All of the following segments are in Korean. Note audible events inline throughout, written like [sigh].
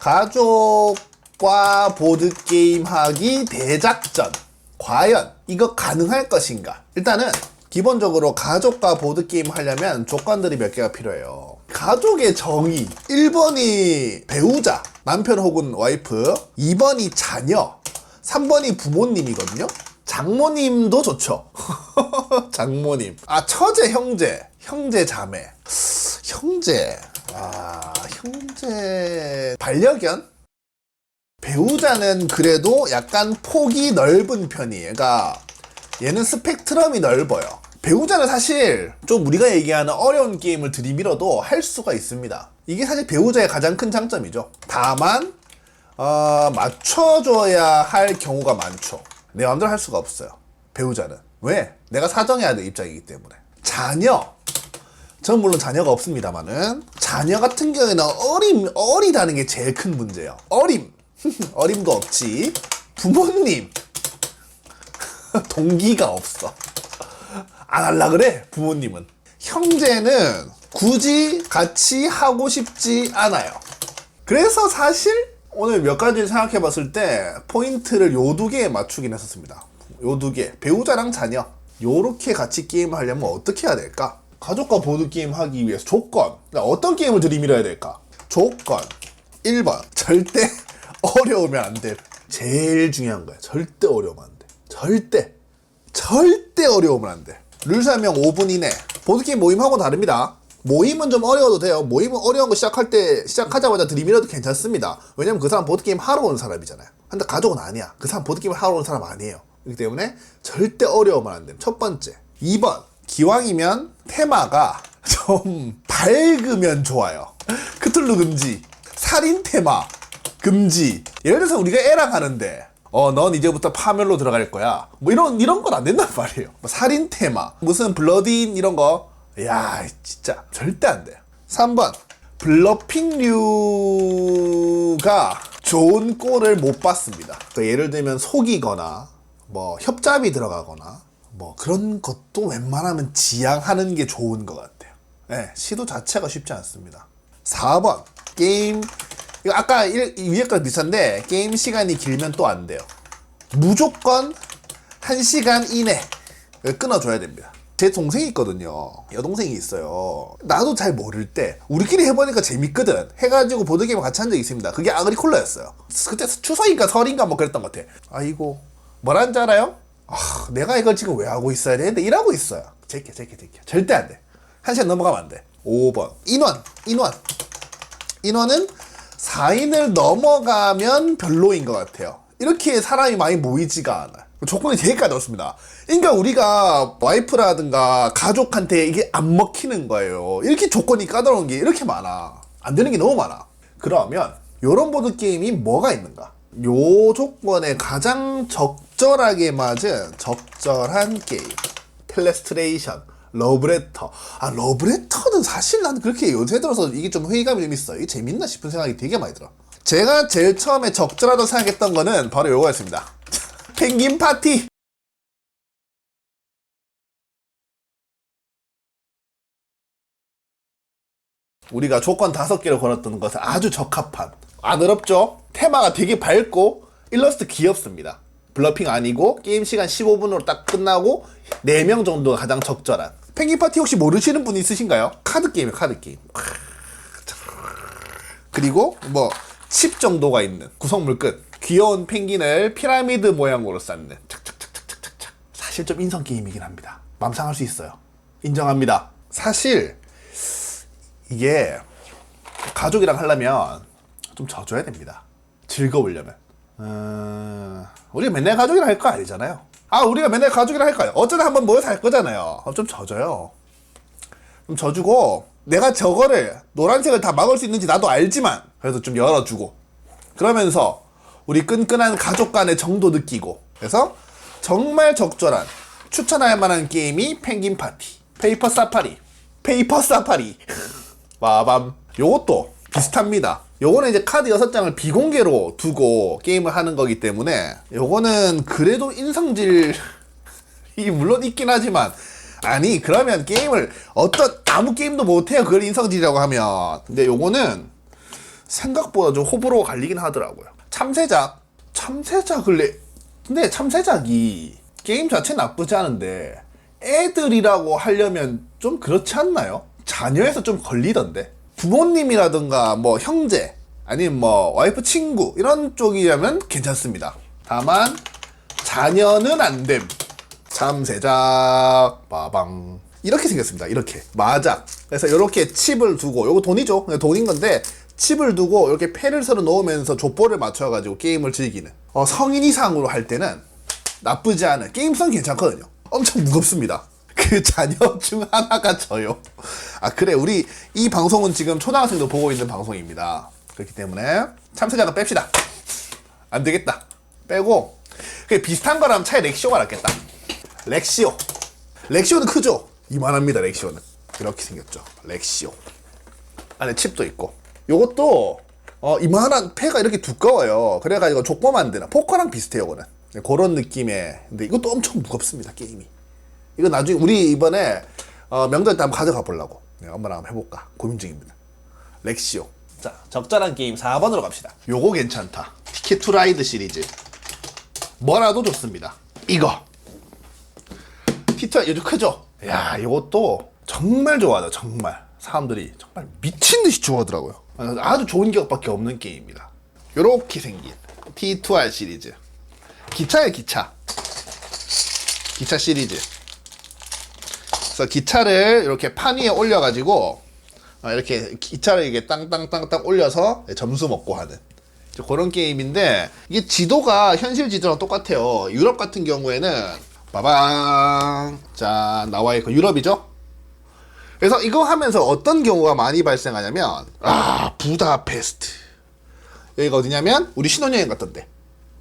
가족과 보드게임 하기 대작전. 과연 이거 가능할 것인가? 일단은 기본적으로 가족과 보드게임 하려면 조건들이 몇 개가 필요해요. 가족의 정의. 1번이 배우자, 남편 혹은 와이프. 2번이 자녀. 3번이 부모님이거든요. 장모님도 좋죠. [laughs] 장모님. 아, 처제, 형제. 형제, 자매. [sighs] 형제. 아, 형제. 반려견? 배우자는 그래도 약간 폭이 넓은 편이에요. 그러니까 얘는 스펙트럼이 넓어요. 배우자는 사실 좀 우리가 얘기하는 어려운 게임을 들이밀어도 할 수가 있습니다. 이게 사실 배우자의 가장 큰 장점이죠. 다만 어, 맞춰줘야 할 경우가 많죠. 내 마음대로 할 수가 없어요. 배우자는. 왜? 내가 사정해야 될 입장이기 때문에. 자녀. 전 물론 자녀가 없습니다만은 자녀 같은 경우에는 어림 어리다는 게 제일 큰 문제예요. 어림 [laughs] 어림도 없지. 부모님 [laughs] 동기가 없어. 안 할라 그래 부모님은. 형제는 굳이 같이 하고 싶지 않아요. 그래서 사실 오늘 몇 가지를 생각해 봤을 때 포인트를 요 두 개에 맞추긴 했었습니다. 요 두 개. 배우자랑 자녀. 요렇게 같이 게임을 하려면 어떻게 해야 될까? 가족과 보드게임 하기 위해서 조건. 그러니까 어떤 게임을 들이밀어야 될까? 조건. 1번. 절대 [laughs] 어려우면 안 돼. 제일 중요한 거야. 절대 어려우면 안 돼. 절대. 절대 어려우면 안 돼. 룰 설명 5분 이내. 보드게임 모임하고 다릅니다. 모임은 좀 어려워도 돼요. 모임은 어려운 거 시작할 때, 시작하자마자 들이밀어도 괜찮습니다. 왜냐면 그 사람 보드게임 하러 온 사람이잖아요. 근데 가족은 아니야. 그 사람 보드게임 하러 온 사람 아니에요. 그렇기 때문에 절대 어려우면 안 돼. 첫 번째. 2번. 기왕이면 테마가 좀 밝으면 좋아요. 크툴루 금지. 살인 테마. 금지. 예를 들어서 우리가 애랑 하는데, 어, 넌 이제부터 파멸로 들어갈 거야. 뭐 이런, 이런 건 안 된단 말이에요. 뭐 살인 테마. 무슨 블러디인 이런 거. 야, 진짜. 절대 안 돼. 3번. 블러핑류가 좋은 꼴을 못 봤습니다. 그러니까 예를 들면 속이거나, 뭐 협잡이 들어가거나, 뭐 그런 것도 웬만하면 지양하는 게 좋은 것 같아요. 네, 시도 자체가 쉽지 않습니다. 4번. 게임 이거 아까 일- 이 위에 거랑 비슷한데 게임 시간이 길면 또 안 돼요. 무조건 1시간 이내 끊어줘야 됩니다. 제 동생이 있거든요. 여동생이 있어요. 나도 잘 모를 때 우리끼리 해보니까 재밌거든. 해가지고 보드게임 같이 한 적이 있습니다. 그게 아그리콜라였어요. 그때 추석인가 설인가 뭐 그랬던 것 같아. 아이고 뭐라는 줄 알아요? 아, 내가 이걸 지금 왜 하고 있어야 되는데 일하고 있어요. 제게 제게 제게 절대 안 돼. 한 시간 넘어가면 안 돼. 5번 인원 인원 인원은 4인을 넘어가면 별로인 것 같아요. 이렇게 사람이 많이 모이지가 않아요. 조건이 되게까지 어렵습니다. 그러니까 우리가 와이프라든가 가족한테 이게 안 먹히는 거예요. 이렇게 조건이 까다로운 게 이렇게 많아. 안 되는 게 너무 많아. 그러면 요런 보드 게임이 뭐가 있는가? 요 조건에 가장 적 절하게 맞은 적절한 게임. 텔레스트레이션, 러브레터. 아, 러브레터는 사실 난 그렇게 요새 들어서 이게 좀 회의감이 좀 있어. 이게 재밌나 싶은 생각이 되게 많이 들어. 제가 제일 처음에 적절하다고 생각했던 거는 바로 요거였습니다. [laughs] 펭귄 파티! 우리가 조건 다섯 개를 걸었던 것은 아주 적합한. 안 어렵죠? 테마가 되게 밝고, 일러스트 귀엽습니다. 블러핑 아니고, 게임 시간 15분으로 딱 끝나고, 4명 정도가 가장 적절한. 펭귄 파티 혹시 모르시는 분 있으신가요? 카드 게임이에요, 카드 게임. 그리고 뭐, 칩 정도가 있는 구성물 끝. 귀여운 펭귄을 피라미드 모양으로 쌓는. 착착착착착착. 사실 좀 인성 게임이긴 합니다. 맘상할 수 있어요. 인정합니다. 사실, 이게 가족이랑 하려면 좀 져줘야 됩니다. 즐거우려면. 음, 우리가 맨날 가족이랑 할거 아니잖아요. 아, 우리가 맨날 가족이랑 할 거예요. 어쩌다 한번 모여서 할 거잖아요. 어, 좀 져줘요. 좀 져주고, 내가 저거를, 노란색을 다 막을 수 있는지 나도 알지만, 그래도 좀 열어주고, 그러면서 우리 끈끈한 가족 간의 정도 느끼고, 그래서 정말 적절한, 추천할 만한 게임이 펭귄 파티, 페이퍼 사파리, 페이퍼 사파리. [laughs] 빠밤. 요것도 비슷합니다. 요거는 이제 카드 6장을 비공개로 두고 게임을 하는 거기 때문에 요거는 그래도 인성질이 [laughs] 물론 있긴 하지만 아니 그러면 게임을 어떤 아무 게임도 못해요 그걸 인성질이라고 하면 근데 요거는 생각보다 좀 호불호가 갈리긴 하더라고요. 참새작, 참새작을 내, 근데 참새작이 게임 자체 나쁘지 않은데 애들이라고 하려면 좀 그렇지 않나요? 자녀에서 좀 걸리던데 부모님이라든가 뭐 형제 아니면 뭐 와이프 친구 이런 쪽이라면 괜찮습니다. 다만 자녀는 안 됨. 참새작 빠방 이렇게 생겼습니다. 이렇게 마작. 그래서 이렇게 칩을 두고 요거 돈이죠. 돈인 건데 칩을 두고 이렇게 패를 서로 놓으면서 족보를 맞춰가지고 게임을 즐기는. 어, 성인 이상으로 할 때는 나쁘지 않은 게임성 괜찮거든요. 엄청 무겁습니다. 그 자녀 중 하나가 저요. 아 그래 우리 이 방송은 지금 초등학생도 보고 있는 방송입니다. 그렇기 때문에 참새작은 뺍시다. 안 되겠다. 빼고 그 비슷한 거라면 차라리 렉시오가 낫겠다. 렉시오. 렉시오는 크죠? 이만합니다. 렉시오는 이렇게 생겼죠. 렉시오. 안에 칩도 있고. 요것도 어, 이만한 폐가 이렇게 두꺼워요. 그래가지고 족보 만드는 포커랑 비슷해요. 이거는 네, 그런 느낌의. 근데 이것도 엄청 무겁습니다. 게임이. 이거 나중에 우리 이번에 어, 명절 때 한번 가져가 보려고 네, 엄마랑 한번 해볼까 고민 중입니다. 렉시오. 자 적절한 게임 4번으로 갑시다. 요거 괜찮다. 티켓 투 라이드 시리즈. 뭐라도 좋습니다. 이거. 티터 요즘 크죠? 야, 이것도 정말 좋아하다, 정말. 사람들이 정말 미친 듯이 좋아하더라고요. 아주 좋은 기억밖에 없는 게임입니다. 요렇게 생긴 T2R 시리즈. 기차예요, 기차. 기차 시리즈. 그래서 기차를 이렇게 판 위에 올려가지고 어, 이렇게 기차를 이게 땅땅땅땅 올려서 점수 먹고 하는 그런 게임인데 이게 지도가 현실 지도랑 똑같아요. 유럽 같은 경우에는 빠방 자 나와 있고 유럽이죠. 그래서 이거 하면서 어떤 경우가 많이 발생하냐면 아 부다페스트 여기가 어디냐면 우리 신혼여행 갔던데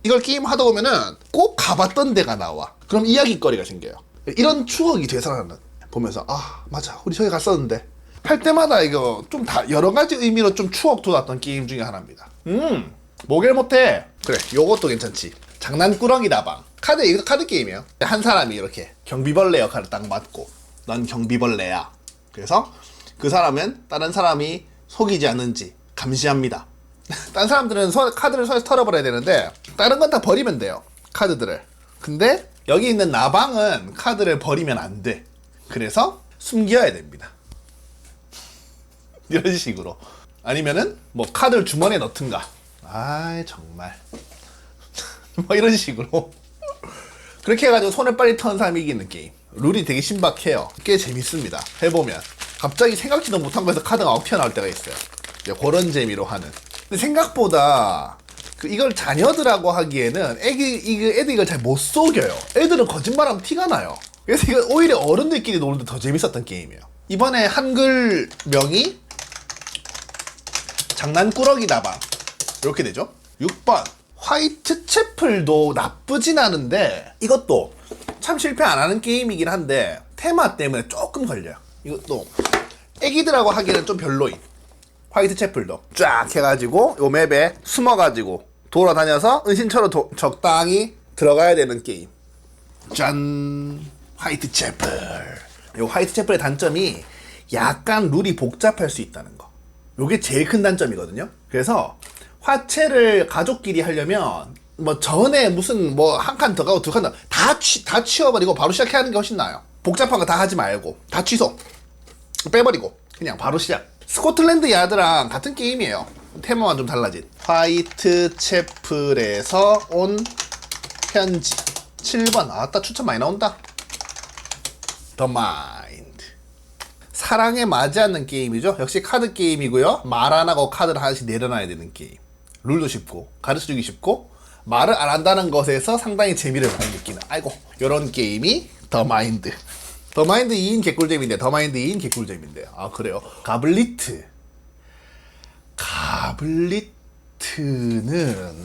이걸 게임 하다 보면은 꼭 가봤던 데가 나와. 그럼 이야기거리가 생겨요. 이런 추억이 되살아나는 보면서 아 맞아 우리 저기 갔었는데 할 때마다 이거 좀 다 여러 가지 의미로 좀 추억 돋았던 게임 중에 하나입니다. 음 모겔 못해 그래 요것도 괜찮지. 장난꾸러기 다방 카드 이거 카드 게임이에요. 한 사람이 이렇게 경비벌레 역할을 딱 맡고 넌 경비벌레야. 그래서 그 사람은 다른 사람이 속이지 않는지 감시합니다. [laughs] 다른 사람들은 손- 카드를 손에서 털어버려야 되는데 다른 건 다 버리면 돼요. 카드들을. 근데 여기 있는 나방은 카드를 버리면 안 돼. 그래서 숨겨야 됩니다. [laughs] 이런 식으로. 아니면은 뭐 카드를 주머니에 넣든가. 아 정말. [laughs] 뭐 이런 식으로. [laughs] 그렇게 해가지고 손을 빨리 터는 사람이 이기는 게임. 룰이 되게 신박해요. 꽤 재밌습니다. 해보면. 갑자기 생각지도 못한 거에서 카드가 막 튀어나올 때가 있어요. 이제 그런 재미로 하는. 근데 생각보다 그 이걸 자녀들하고 하기에는 애기, 이거 애들 이걸 잘 못 속여요. 애들은 거짓말하면 티가 나요. 그래서 이거 오히려 어른들끼리 노는 데 더 재밌었던 게임이에요. 이번에 한글 명이 장난꾸러기 다방. 이렇게 되죠? 6번. 화이트 채플도 나쁘진 않은데 이것도 참 실패 안 하는 게임이긴 한데 테마 때문에 조금 걸려요. 이것도 애기들하고 하기에는 좀 별로인 화이트 채플도. 쫙 해가지고 요 맵에 숨어가지고 돌아다녀서 은신처로 도- 적당히 들어가야 되는 게임. 짠 화이트 채플. 요 화이트 채플의 단점이 약간 룰이 복잡할 수 있다는 거. 요게 제일 큰 단점이거든요. 그래서 화채를 가족끼리 하려면 뭐 전에 무슨 뭐 한 칸 더 가고 두 칸 더다다 치워버리고 바로 시작하는 게 훨씬 나아요. 복잡한 거 다 하지 말고 다 취소. 빼버리고 그냥 바로 시작. 스코틀랜드 야드랑 같은 게임이에요. 테마만 좀 달라진. 화이트 채플에서 온 편지. 7번. 아따 추천 많이 나온다 더 마인드 사랑에 맞지 않는 게임이죠. 역시 카드 게임이고요. 말 안 하고 카드를 하나씩 내려놔야 되는 게임. 룰도 쉽고 가르쳐주기 쉽고 말을 안 한다는 것에서 상당히 재미를 많이 느끼는 아이고 요런 게임이 더 마인드 더 마인드 2인 개꿀잼인데 더 마인드 2인 개꿀잼인데. 아 그래요. 가블리트. 가블리트는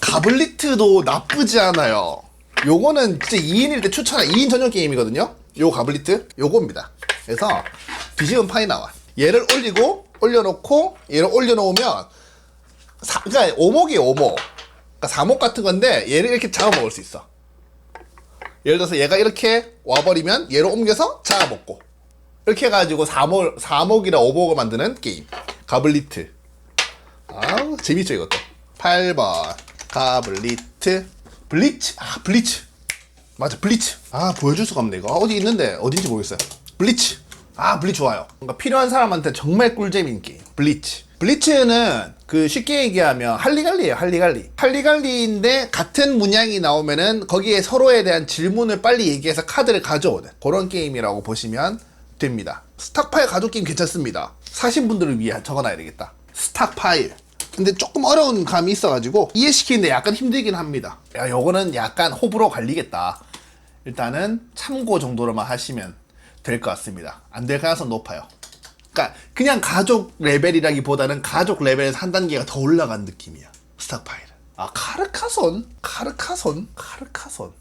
가블리트도 나쁘지 않아요. 요거는 진짜 2인일 때 추천한 2인 전용 게임이거든요. 요 가블리트 요겁니다. 그래서 뒤집은 판이 나와. 얘를 올리고 올려놓고 얘를 올려놓으면 사, 그러니까 오목이에요 오목. 그러니까 사목 같은 건데 얘를 이렇게 잡아먹을 수 있어. 예를 들어서 얘가 이렇게 와버리면 얘를 옮겨서 잡아먹고 이렇게 해가지고 사목, 사목이랑 오목을 만드는 게임 가블리트 아 어, 재밌죠 이것도 8번 가블리트 블리츠 아 블리츠 맞아 블리츠. 아 보여줄 수가 없네 이거. 어디 있는데? 어딘지 모르겠어요. 블리츠. 아 블리츠 좋아요. 뭔가 필요한 사람한테 정말 꿀잼인 게임 블리츠. 블리츠는 그 쉽게 얘기하면 할리갈리예요 할리갈리. 할리갈리인데 같은 문양이 나오면은 거기에 서로에 대한 질문을 빨리 얘기해서 카드를 가져오는 그런 게임이라고 보시면 됩니다. 스탁파일 가족 게임 괜찮습니다. 사신 분들을 위해 적어놔야 되겠다. 스탁파일. 근데 조금 어려운 감이 있어가지고 이해시키는데 약간 힘들긴 합니다. 야, 요거는 약간 호불호 갈리겠다. 일단은 참고 정도로만 하시면 될 것 같습니다. 안 될 가능성 높아요. 그러니까 그냥 가족 레벨이라기보다는 가족 레벨에서 한 단계가 더 올라간 느낌이야. 스탁파일은. 아 카르카손? 카르카손? 카르카손.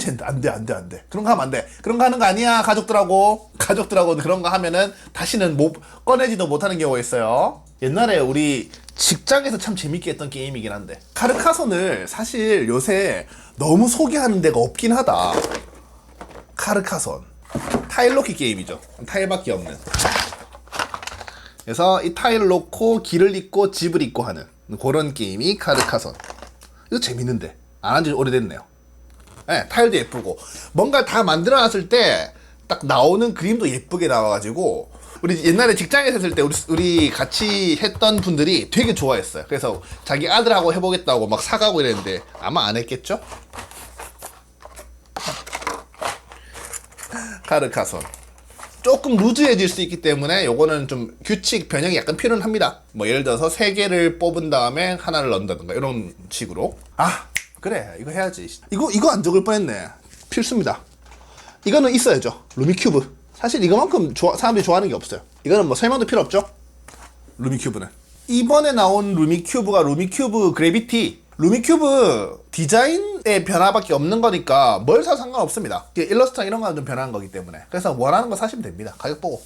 젠 안돼 안돼 안돼 그런 거 하면 안돼 그런 거 하는 거 아니야 가족들하고 가족들하고 그런 거 하면은 다시는 못 꺼내지도 못하는 경우가 있어요 옛날에 우리 직장에서 참 재밌게 했던 게임이긴 한데 카르카손을 사실 요새 너무 소개하는 데가 없긴 하다 카르카손. 타일 놓기 게임이죠. 타일밖에 없는. 그래서 이 타일을 놓고 길을 잇고 집을 잇고 하는 그런 게임이 카르카손. 이거 재밌는데. 안 한 지 오래됐네요. 네, 타일도 예쁘고. 뭔가 다 만들어놨을 때 딱 나오는 그림도 예쁘게 나와가지고 우리 옛날에 직장에서 했을 때 우리, 우리 같이 했던 분들이 되게 좋아했어요. 그래서 자기 아들하고 해보겠다고 막 사가고 이랬는데 아마 안 했겠죠? 카르카손 조금 루즈해질 수 있기 때문에 요거는 좀 규칙 변형이 약간 필요는 합니다. 뭐 예를 들어서 세 개를 뽑은 다음에 하나를 넣는다든가 이런 식으로. 아 그래 이거 해야지. 이거 이거 안 적을 뻔했네. 필수입니다. 이거는 있어야죠. 루미큐브. 사실 이거만큼 좋아- 사람들이 좋아하는 게 없어요. 이거는 뭐 설명도 필요 없죠. 루미큐브는. 이번에 나온 루미큐브가 루미큐브 그래비티. 루미큐브 디자인의 변화밖에 없는 거니까 뭘 사도 상관없습니다. 이게 일러스트랑 이런 거는 좀 변한 거기 때문에. 그래서 원하는 거 사시면 됩니다. 가격 보고.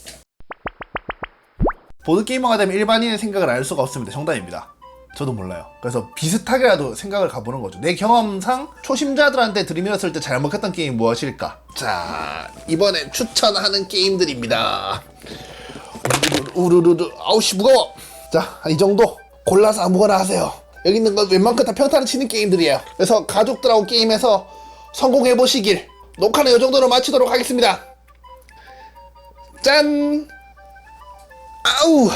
보드게이머가 되면 일반인의 생각을 알 수가 없습니다. 정답입니다. 저도 몰라요. 그래서 비슷하게라도 생각을 가보는 거죠. 내 경험상 초심자들한테 들이밀었을 때 잘 먹혔던 게임이 무엇일까? 자, 이번에 추천하는 게임들입니다. 우르르, 우르르, 아우씨, 무거워! 자, 이 정도 골라서 아무거나 하세요. 여기 있는 건 웬만큼 다 평타를 치는 게임들이에요. 그래서 가족들하고 게임해서 성공해 보시길. 녹화는 이 정도로 마치도록 하겠습니다. 짠! 아우!